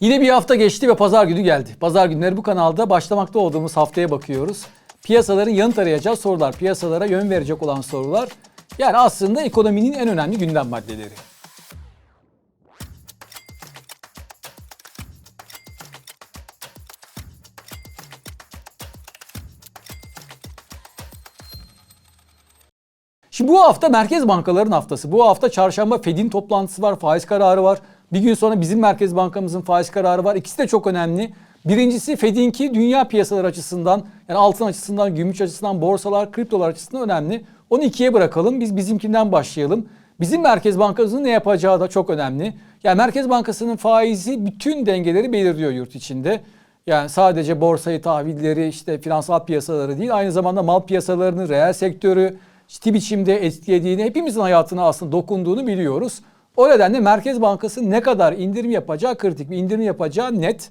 Yine bir hafta geçti ve pazar günü geldi. Pazar günleri bu kanalda başlamakta olduğumuz haftaya bakıyoruz. Piyasaların yanıt arayacağı sorular, piyasalara yön verecek olan sorular. Yani aslında ekonominin en önemli gündem maddeleri. Şimdi bu hafta merkez bankaların haftası. Bu hafta çarşamba Fed'in toplantısı var, faiz kararı var. Bir gün sonra bizim merkez bankamızın faiz kararı var. İkisi de çok önemli. Birincisi Fed'inki dünya piyasaları açısından, yani altın açısından, gümüş açısından, borsalar, kriptolar açısından önemli. Onu ikiye bırakalım. Biz bizimkinden başlayalım. Bizim Merkez Bankamızın ne yapacağı da çok önemli. Yani Merkez Bankası'nın faizi bütün dengeleri belirliyor yurt içinde. Yani sadece borsayı, tahvilleri, işte finansal piyasaları değil, aynı zamanda mal piyasalarını, reel sektörü ciddi biçimde etkilediğini, hepimizin hayatına aslında dokunduğunu biliyoruz. O nedenle Merkez Bankası ne kadar indirim yapacağı kritik bir indirim yapacağı net.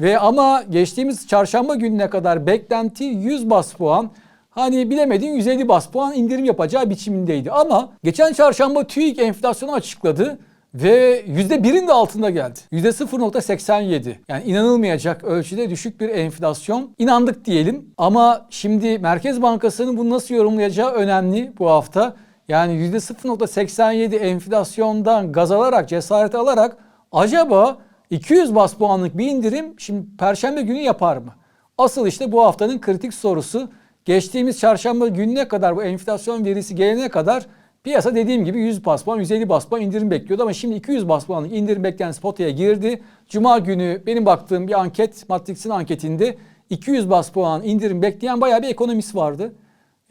Ve ama geçtiğimiz çarşamba gününe kadar beklenti 100 bas puan. Hani bilemedin 150 bas puan indirim yapacağı biçimindeydi. Ama geçen çarşamba TÜİK enflasyonu açıkladı ve %1'in de altında geldi. %0.87. Yani inanılmayacak ölçüde düşük bir enflasyon. İnandık diyelim. Ama şimdi Merkez Bankası'nın bunu nasıl yorumlayacağı önemli bu hafta. Yani %0.87 enflasyondan gaz alarak, cesaret alarak acaba 200 bas puanlık bir indirim şimdi perşembe günü yapar mı? Asıl işte bu haftanın kritik sorusu. Geçtiğimiz çarşamba gününe kadar bu enflasyon verisi gelene kadar piyasa dediğim gibi 100 bas puan, 150 bas puan indirim bekliyordu ama şimdi 200 bas puanlık indirim beklentisi potaya girdi. Cuma günü benim baktığım bir anket, Matrix'in anketinde 200 bas puan indirim bekleyen bayağı bir ekonomist vardı.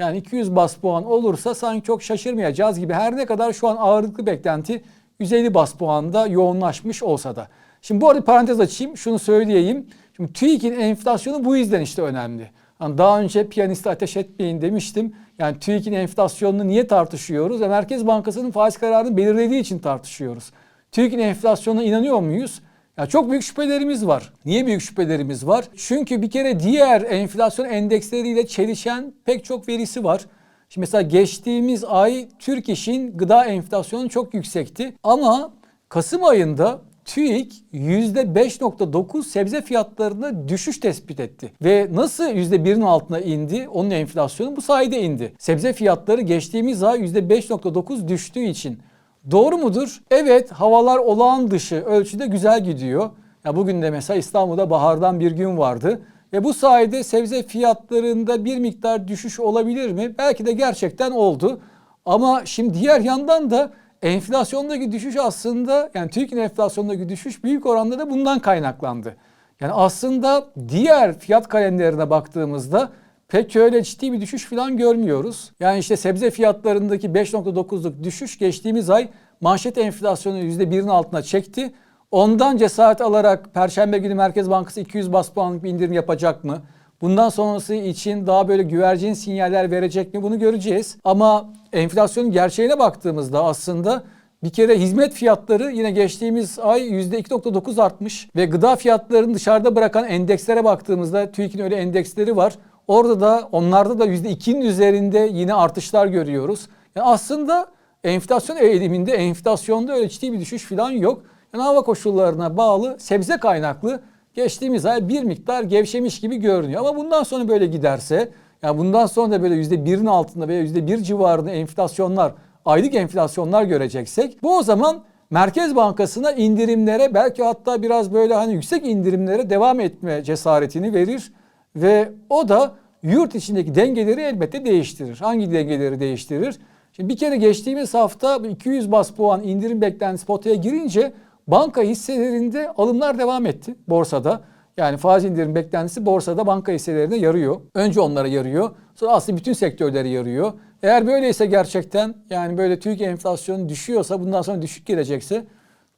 Yani 200 bas puan olursa sanki çok şaşırmayacağız gibi her ne kadar şu an ağırlıklı beklenti 150 bas puanda yoğunlaşmış olsa da. Şimdi bu arada parantez açayım şunu söyleyeyim. Şimdi TÜİK'in enflasyonu bu yüzden işte önemli. Hani daha önce piyanisti ateş etmeyin demiştim. Yani TÜİK'in enflasyonunu niye tartışıyoruz? Ve Merkez Bankası'nın faiz kararını belirlediği için tartışıyoruz. TÜİK'in enflasyonuna inanıyor muyuz? Ya çok büyük şüphelerimiz var. Niye büyük şüphelerimiz var? Çünkü bir kere diğer enflasyon endeksleriyle çelişen pek çok verisi var. Şimdi mesela geçtiğimiz ay Türk İş'in gıda enflasyonu çok yüksekti. Ama Kasım ayında TÜİK %5.9 sebze fiyatlarında düşüş tespit etti. Ve nasıl %1'in altına indi? Onun enflasyonu bu sayede indi. Sebze fiyatları geçtiğimiz ay %5.9 düştüğü için. Doğru mudur? Evet havalar olağan dışı ölçüde güzel gidiyor. Ya bugün de mesela İstanbul'da bahardan bir gün vardı. Ve bu sayede sebze fiyatlarında bir miktar düşüş olabilir mi? Belki de gerçekten oldu. Ama şimdi diğer yandan da enflasyondaki düşüş aslında yani Türkiye enflasyondaki düşüş büyük oranda da bundan kaynaklandı. Yani aslında diğer fiyat kalemlerine baktığımızda pek öyle ciddi bir düşüş falan görmüyoruz. Yani işte sebze fiyatlarındaki 5.9'luk düşüş geçtiğimiz ay manşet enflasyonu %1'in altına çekti. Ondan cesaret alarak Perşembe günü Merkez Bankası 200 bas puanlık bir indirim yapacak mı? Bundan sonrası için daha böyle güvercin sinyaller verecek mi bunu göreceğiz. Ama enflasyonun gerçeğine baktığımızda aslında bir kere hizmet fiyatları yine geçtiğimiz ay %2.9 artmış ve gıda fiyatlarını dışarıda bırakan endekslere baktığımızda TÜİK'in öyle endeksleri var. Orada da onlarda da %2'nin üzerinde yine artışlar görüyoruz. Yani aslında enflasyon eğiliminde enflasyonda öyle ciddi bir düşüş falan yok. Yani hava koşullarına bağlı sebze kaynaklı geçtiğimiz ay bir miktar gevşemiş gibi görünüyor. Ama bundan sonra böyle giderse yani bundan sonra da böyle %1'in altında veya %1 civarında enflasyonlar, aylık enflasyonlar göreceksek bu o zaman Merkez Bankası'na indirimlere belki hatta biraz böyle hani yüksek indirimlere devam etme cesaretini verir ve o da yurt içindeki dengeleri elbette değiştirir. Hangi dengeleri değiştirir? Şimdi bir kere geçtiğimiz hafta 200 bas puan indirim beklentisi potaya girince banka hisselerinde alımlar devam etti borsada. Yani faiz indirim beklentisi borsada banka hisselerine yarıyor. Önce onlara yarıyor. Sonra aslında bütün sektörlere yarıyor. Eğer böyleyse gerçekten yani böyle Türkiye enflasyonu düşüyorsa bundan sonra düşük gelecekse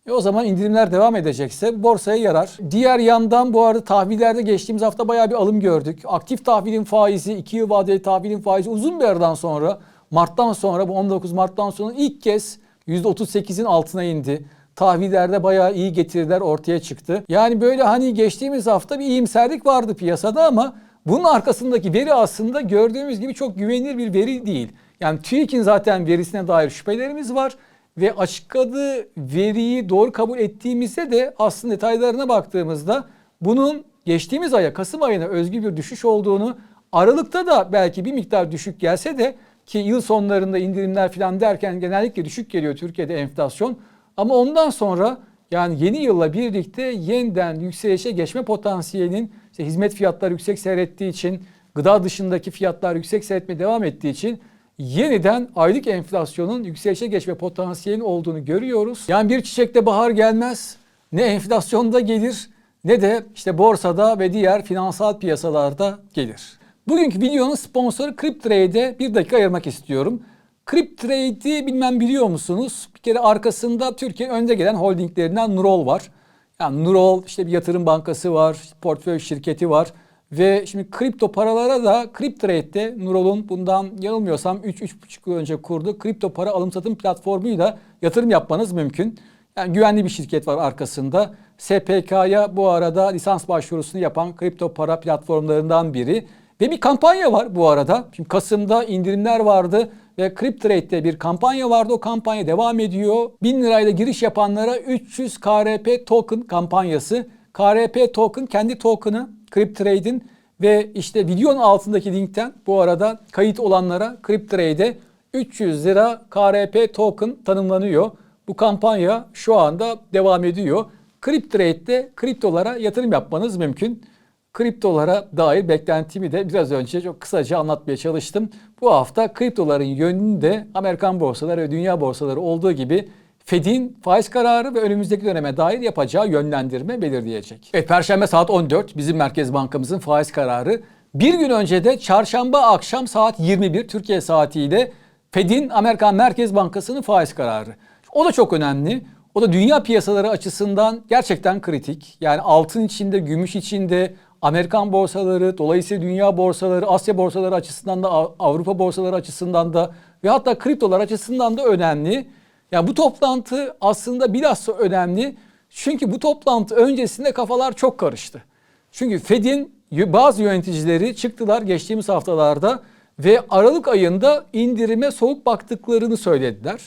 e o zaman indirimler devam edecekse borsaya yarar. Diğer yandan bu arada tahvillerde geçtiğimiz hafta bayağı bir alım gördük. Aktif tahvilin faizi, 2 yıl vadeli tahvilin faizi uzun bir aradan sonra Mart'tan sonra bu 19 Mart'tan sonra ilk kez %38'in altına indi. Tahvillerde bayağı iyi getiriler ortaya çıktı. Yani böyle hani geçtiğimiz hafta bir iyimserlik vardı piyasada ama bunun arkasındaki veri aslında gördüğümüz gibi çok güvenilir bir veri değil. Yani TÜİK'in zaten verisine dair şüphelerimiz var. Ve açıkladığı veriyi doğru kabul ettiğimizde de aslında detaylarına baktığımızda bunun geçtiğimiz aya Kasım ayına özgü bir düşüş olduğunu Aralıkta da belki bir miktar düşük gelse de ki yıl sonlarında indirimler falan derken genellikle düşük geliyor Türkiye'de enflasyon. Ama ondan sonra yani yeni yılla birlikte yeniden yükselişe geçme potansiyelinin işte hizmet fiyatları yüksek seyrettiği için, gıda dışındaki fiyatlar yüksek seyretmeye devam ettiği için yeniden aylık enflasyonun yükselişe geçme potansiyelinin olduğunu görüyoruz. Yani bir çiçekte bahar gelmez, ne enflasyonda gelir ne de işte borsada ve diğer finansal piyasalarda gelir. Bugünkü videonun sponsoru CrypTrade'e bir dakika ayırmak istiyorum. CrypTrade'i bilmem biliyor musunuz? Bir kere arkasında Türkiye'nin önde gelen holdinglerinden Nurol var. Yani Nurol işte bir yatırım bankası var, portföy şirketi var. Ve şimdi kripto paralara da CrypTrade'de Nurol'un bundan yanılmıyorsam 3-3,5 yıl önce kurduğu kripto para alım satım platformuyla yatırım yapmanız mümkün. Yani güvenli bir şirket var arkasında. SPK'ya bu arada lisans başvurusunu yapan kripto para platformlarından biri. Ve bir kampanya var bu arada. Şimdi Kasım'da indirimler vardı ve CrypTrade'de bir kampanya vardı. O kampanya devam ediyor. 1000 lirayla giriş yapanlara 300 KRP token kampanyası. KRP token kendi token'ı CrypTrade'in ve işte videonun altındaki linkten bu arada kayıt olanlara CrypTrade'e 300 lira KRP token tanımlanıyor. Bu kampanya şu anda devam ediyor. CrypTrade'de kriptolara yatırım yapmanız mümkün. Kriptolara dair beklentimi de biraz önce çok kısaca anlatmaya çalıştım. Bu hafta kriptoların yönünü de Amerikan borsaları ve dünya borsaları olduğu gibi Fed'in faiz kararı ve önümüzdeki döneme dair yapacağı yönlendirme belirleyecek. Evet Perşembe saat 14 bizim Merkez Bankamızın faiz kararı. Bir gün önce de çarşamba akşam saat 21 Türkiye saatiyle Fed'in Amerikan Merkez Bankası'nın faiz kararı. O da çok önemli. O da dünya piyasaları açısından gerçekten kritik. Yani altın içinde, gümüş içinde, Amerikan borsaları, dolayısıyla dünya borsaları, Asya borsaları açısından da, Avrupa borsaları açısından da ve hatta kriptolar açısından da önemli. Yani bu toplantı aslında bilhassa önemli. Çünkü bu toplantı öncesinde kafalar çok karıştı. Çünkü Fed'in bazı yöneticileri çıktılar geçtiğimiz haftalarda ve Aralık ayında indirime soğuk baktıklarını söylediler.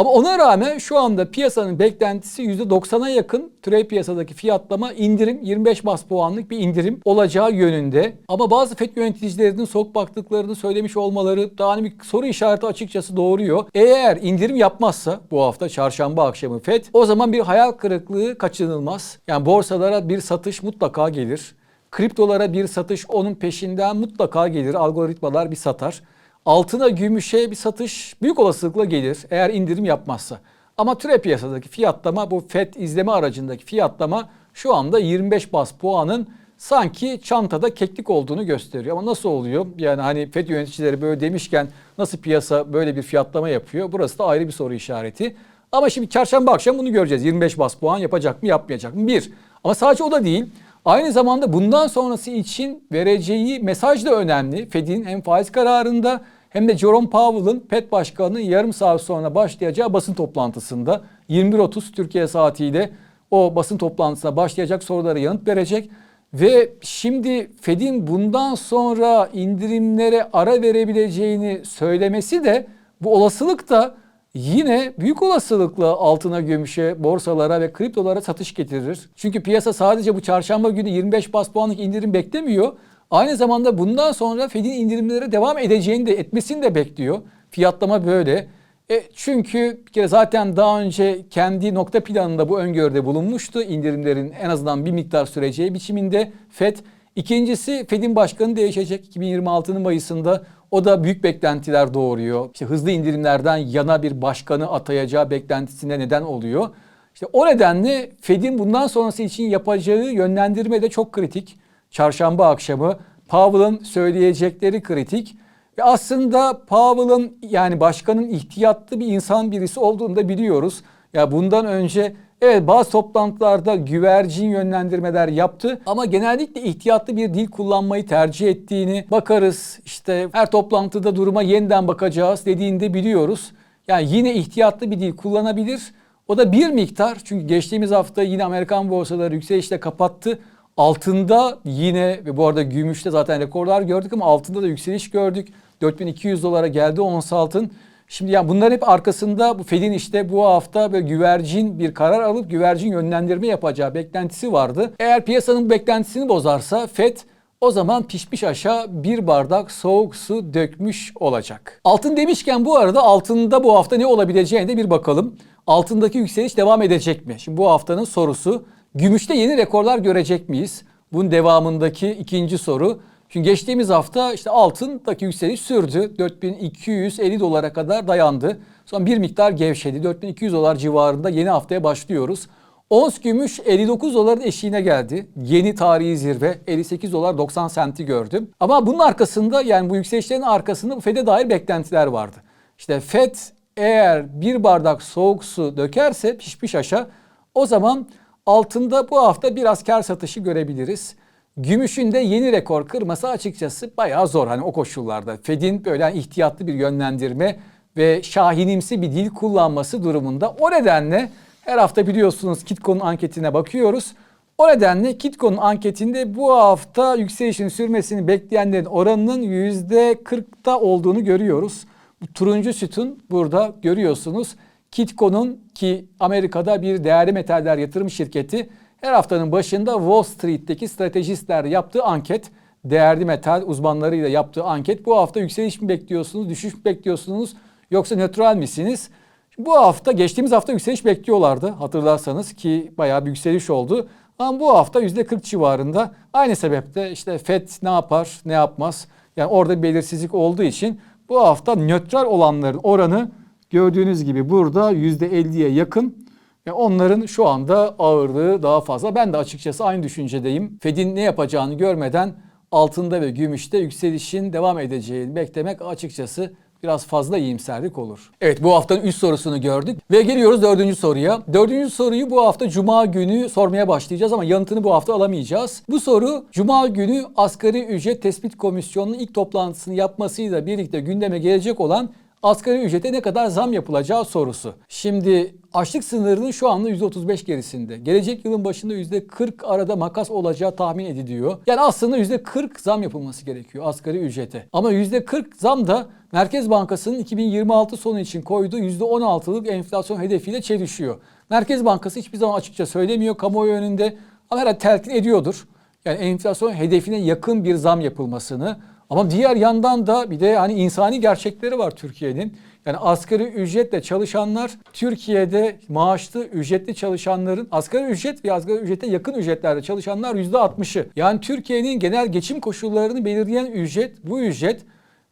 Ama ona rağmen şu anda piyasanın beklentisi %90'a yakın türev piyasadaki fiyatlama indirim 25 bas puanlık bir indirim olacağı yönünde. Ama bazı FED yöneticilerinin soğuk baktıklarını söylemiş olmaları daha hani bir soru işareti açıkçası doğuruyor. Eğer indirim yapmazsa bu hafta çarşamba akşamı FED o zaman bir hayal kırıklığı kaçınılmaz. Yani borsalara bir satış mutlaka gelir. Kriptolara bir satış onun peşinden mutlaka gelir. Algoritmalar bir satar. Altına, gümüşe bir satış büyük olasılıkla gelir eğer indirim yapmazsa. Ama türe piyasadaki fiyatlama bu FED izleme aracındaki fiyatlama şu anda 25 bas puanın sanki çantada keklik olduğunu gösteriyor. Ama nasıl oluyor? Yani hani FED yöneticileri böyle demişken nasıl piyasa böyle bir fiyatlama yapıyor? Burası da ayrı bir soru işareti. Ama şimdi çarşamba akşam bunu göreceğiz. 25 bas puan yapacak mı yapmayacak mı? Bir. Ama sadece o da değil. Aynı zamanda bundan sonrası için vereceği mesaj da önemli. Fed'in hem faiz kararında hem de Jerome Powell'ın FED Başkanı'nın yarım saat sonra başlayacağı basın toplantısında 21.30 Türkiye saatiyle o basın toplantısına başlayacak sorulara yanıt verecek. Ve şimdi Fed'in bundan sonra indirimlere ara verebileceğini söylemesi de bu olasılık da yine büyük olasılıkla altına, gümüşe, borsalara ve kriptolara satış getirir. Çünkü piyasa sadece bu çarşamba günü 25 bas puanlık indirim beklemiyor. Aynı zamanda bundan sonra Fed'in indirimlere devam edeceğini de etmesini de bekliyor. Fiyatlama böyle. E çünkü bir kere zaten daha önce kendi nokta planında bu öngörüde bulunmuştu. İndirimlerin en azından bir miktar süreceği biçiminde Fed. İkincisi Fed'in başkanı değişecek 2026'nın Mayıs'ında. O da büyük beklentiler doğuruyor. İşte hızlı indirimlerden yana bir başkanı atayacağı beklentisine neden oluyor. İşte o nedenle Fed'in bundan sonrası için yapacağı yönlendirme de çok kritik. Çarşamba akşamı Powell'ın söyleyecekleri kritik. Ve aslında Powell'ın yani başkanın ihtiyatlı bir insan birisi olduğunu da biliyoruz. Ya bundan önce evet bazı toplantılarda güvercin yönlendirmeler yaptı ama genellikle ihtiyatlı bir dil kullanmayı tercih ettiğini bakarız. İşte her toplantıda duruma yeniden bakacağız dediğinde biliyoruz. Yani yine ihtiyatlı bir dil kullanabilir. O da bir miktar çünkü geçtiğimiz hafta yine Amerikan borsaları yükselişle kapattı. Altında yine ve bu arada gümüşte zaten rekorlar gördük ama altında da yükseliş gördük. 4200 dolara geldi ons altın. Şimdi yani bunların hep arkasında bu Fed'in işte bu hafta böyle güvercin bir karar alıp güvercin yönlendirme yapacağı beklentisi vardı. Eğer piyasanın bu beklentisini bozarsa Fed o zaman pişmiş aşağı bir bardak soğuk su dökmüş olacak. Altın demişken bu arada altında bu hafta ne olabileceğine de bir bakalım. Altındaki yükseliş devam edecek mi? Şimdi bu haftanın sorusu gümüşte yeni rekorlar görecek miyiz? Bunun devamındaki ikinci soru. Çünkü geçtiğimiz hafta işte altındaki yükseliş sürdü. 4250 dolara kadar dayandı. Sonra bir miktar gevşedi. 4200 dolar civarında yeni haftaya başlıyoruz. Ons gümüş 59 doların eşiğine geldi. Yeni tarihi zirve 58 dolar 90 senti gördüm. Ama bunun arkasında yani bu yükselişlerin arkasında bu FED'e dair beklentiler vardı. İşte FED eğer bir bardak soğuk su dökerse pişmiş aşağı o zaman altında bu hafta biraz kar satışı görebiliriz. Gümüşün de yeni rekor kırması açıkçası bayağı zor hani o koşullarda. Fed'in böyle ihtiyatlı bir yönlendirme ve şahinimsi bir dil kullanması durumunda. O nedenle her hafta biliyorsunuz Kitco'nun anketine bakıyoruz. O nedenle Kitco'nun anketinde bu hafta yükselişin sürmesini bekleyenlerin oranının %40'ta olduğunu görüyoruz. Bu turuncu sütun burada görüyorsunuz. Kitco'nun ki Amerika'da bir değerli metaller yatırım şirketi her haftanın başında Wall Street'teki stratejistler yaptığı anket, değerli metal uzmanlarıyla yaptığı anket. Bu hafta yükseliş mi bekliyorsunuz, düşüş mü bekliyorsunuz yoksa nötral misiniz? Bu hafta geçtiğimiz hafta yükseliş bekliyorlardı hatırlarsanız ki bayağı bir yükseliş oldu. Ama bu hafta %40 civarında aynı sebepte işte FED ne yapar ne yapmaz yani orada bir belirsizlik olduğu için bu hafta nötral olanların oranı gördüğünüz gibi burada %50'ye yakın. Ve onların şu anda ağırlığı daha fazla. Ben de açıkçası aynı düşüncedeyim. Fed'in ne yapacağını görmeden altında ve gümüşte yükselişin devam edeceğini beklemek açıkçası biraz fazla iyimserlik olur. Evet bu haftanın üst sorusunu gördük ve geliyoruz dördüncü soruya. Dördüncü soruyu bu hafta Cuma günü sormaya başlayacağız ama yanıtını bu hafta alamayacağız. Bu soru Cuma günü Asgari Ücret Tespit Komisyonu'nun ilk toplantısını yapmasıyla birlikte gündeme gelecek olan asgari ücrete ne kadar zam yapılacağı sorusu. Şimdi açlık sınırının şu anda %35 gerisinde. Gelecek yılın başında %40 arada makas olacağı tahmin ediliyor. Yani aslında %40 zam yapılması gerekiyor asgari ücrete. Ama %40 zam da Merkez Bankası'nın 2026 sonu için koyduğu %16'lık enflasyon hedefiyle çelişiyor. Merkez Bankası hiçbir zaman açıkça söylemiyor kamuoyu önünde ama herhalde telkin ediyordur. Yani enflasyon hedefine yakın bir zam yapılmasını. Ama diğer yandan da bir de hani insani gerçekleri var Türkiye'nin. Yani asgari ücretle çalışanlar Türkiye'de maaşlı ücretli çalışanların asgari ücret ve asgari ücrete yakın ücretlerde çalışanlar %60'ı. Yani Türkiye'nin genel geçim koşullarını belirleyen ücret bu ücret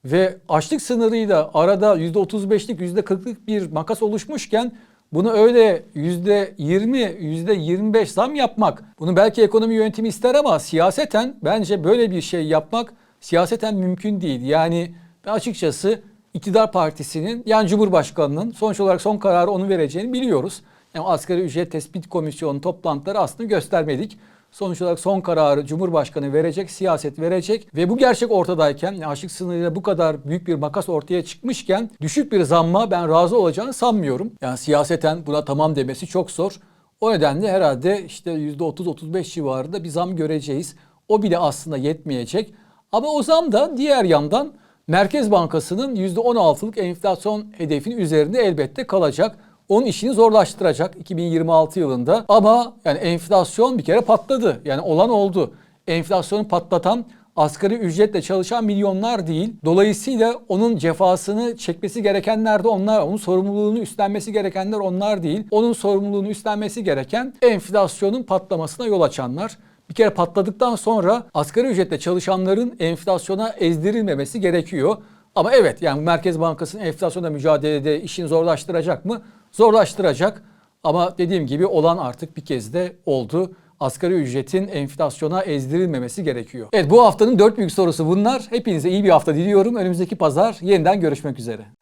ve açlık sınırıyla arada %35'lik %40'lık bir makas oluşmuşken bunu öyle %20, %25 zam yapmak, bunu belki ekonomi yönetimi ister ama siyaseten bence böyle bir şey yapmak siyaseten mümkün değil. Yani açıkçası iktidar partisinin yani Cumhurbaşkanı'nın sonuç olarak son kararı onun vereceğini biliyoruz. Yani asgari ücret tespit komisyonu toplantıları aslında göstermedik. Sonuç olarak son kararı Cumhurbaşkanı verecek, siyaset verecek ve bu gerçek ortadayken açlık sınırıyla bu kadar büyük bir makas ortaya çıkmışken düşük bir zamma ben razı olacağını sanmıyorum. Yani siyaseten buna tamam demesi çok zor. O nedenle herhalde işte %30-35 civarında bir zam göreceğiz. O bile aslında yetmeyecek. Ama o zam da diğer yandan Merkez Bankası'nın %16'lık enflasyon hedefinin üzerinde elbette kalacak. Onun işini zorlaştıracak 2026 yılında. Ama yani enflasyon bir kere patladı. Yani olan oldu. Enflasyonu patlatan asgari ücretle çalışan milyonlar değil. Dolayısıyla onun cefasını çekmesi gerekenler de onlar, onun sorumluluğunu üstlenmesi gerekenler onlar değil. Onun sorumluluğunu üstlenmesi gereken enflasyonun patlamasına yol açanlar. Bir kere patladıktan sonra asgari ücretle çalışanların enflasyona ezdirilmemesi gerekiyor. Ama evet yani Merkez Bankası'nın enflasyonla mücadelede işini zorlaştıracak mı? Zorlaştıracak. Ama dediğim gibi olan artık bir kez de oldu. Asgari ücretin enflasyona ezdirilmemesi gerekiyor. Evet bu haftanın dört büyük sorusu bunlar. Hepinize iyi bir hafta diliyorum. Önümüzdeki pazar yeniden görüşmek üzere.